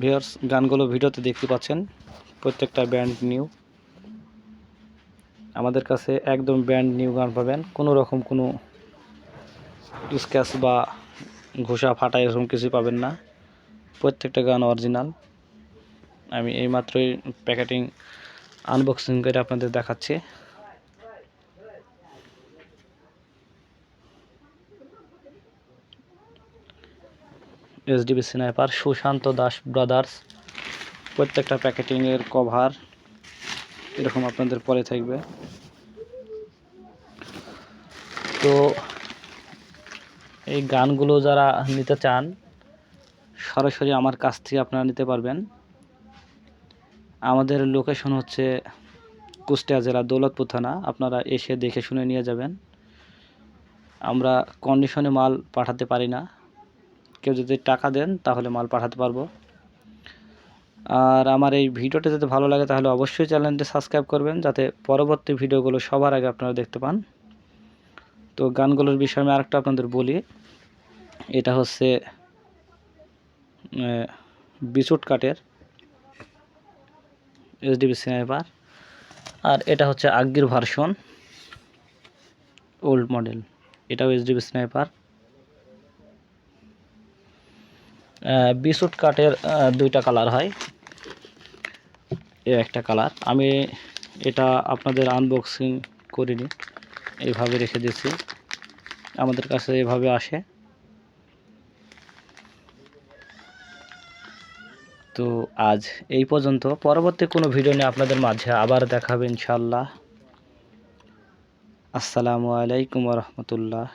Viewers, গানগুলো ভিডিওতে দেখতে পাচ্ছেন, প্রত্যেকটা ব্যান্ড নিউ। আমাদের কাছে একদম ব্যান্ড নিউ গান পাবেন, কোনো রকম কোনো স্ক্যাচ বা ঘোষা ফাটা এরকম কিছু পাবেন না। প্রত্যেকটা গান অরিজিনাল আমি এইমাত্রই প্যাকেটিং আনবক্সিং করে আপনাদের দেখাচ্ছি। SDB sniper Sushanta Das brothers. প্রত্যেকটা প্যাকেটিংয়ের কভার এরকম আপনাদের পরে থাকবে। তো এই গানগুলো যারা নিতে চান, সরাসরি আমার কাছ থেকে আপনারা নিতে পারবেন। আমাদের লোকেশন হচ্ছে কুষ্টিয়া জেলা দৌলতপুর থানা। আপনারা এসে দেখে শুনে নিয়ে যাবেন। আমরা কন্ডিশনে মাল পাঠাতে পারি না। কেউ যদি টাকা দেন, তাহলে মাল পাঠাতে পারব। আর আমার এই ভিডিওটা যদি ভালো লাগে, তাহলে অবশ্যই চ্যানেলটি সাবস্ক্রাইব করবেন, যাতে পরবর্তী ভিডিওগুলো সবার আগে আপনারা দেখতে পান। তো গানগুলোর বিষয়ে আমি আরেকটা আপনাদের বলি। এটা হচ্ছে বিচুট কাঠের এসডিবি স্নাইপার আর এটা হচ্ছে আগ্গির ভার্সন, ওল্ড মডেল। এটাও এসডিবি স্নাইপার বিস্কুট কাঠের দুইটা কালার হয়। এ একটা কালার আমি এটা আপনাদের আনবক্সিং করিনি। এইভাবে রেখে দিয়েছি। আমাদের কাছে এভাবে আসে। তো আজ এই পর্যন্ত। পরবর্তী কোনো ভিডিও নিয়ে আপনাদের মাঝে আবার দেখাবে ইনশাল্লাহ আসসালামু আলাইকুম রহমতুল্লাহ।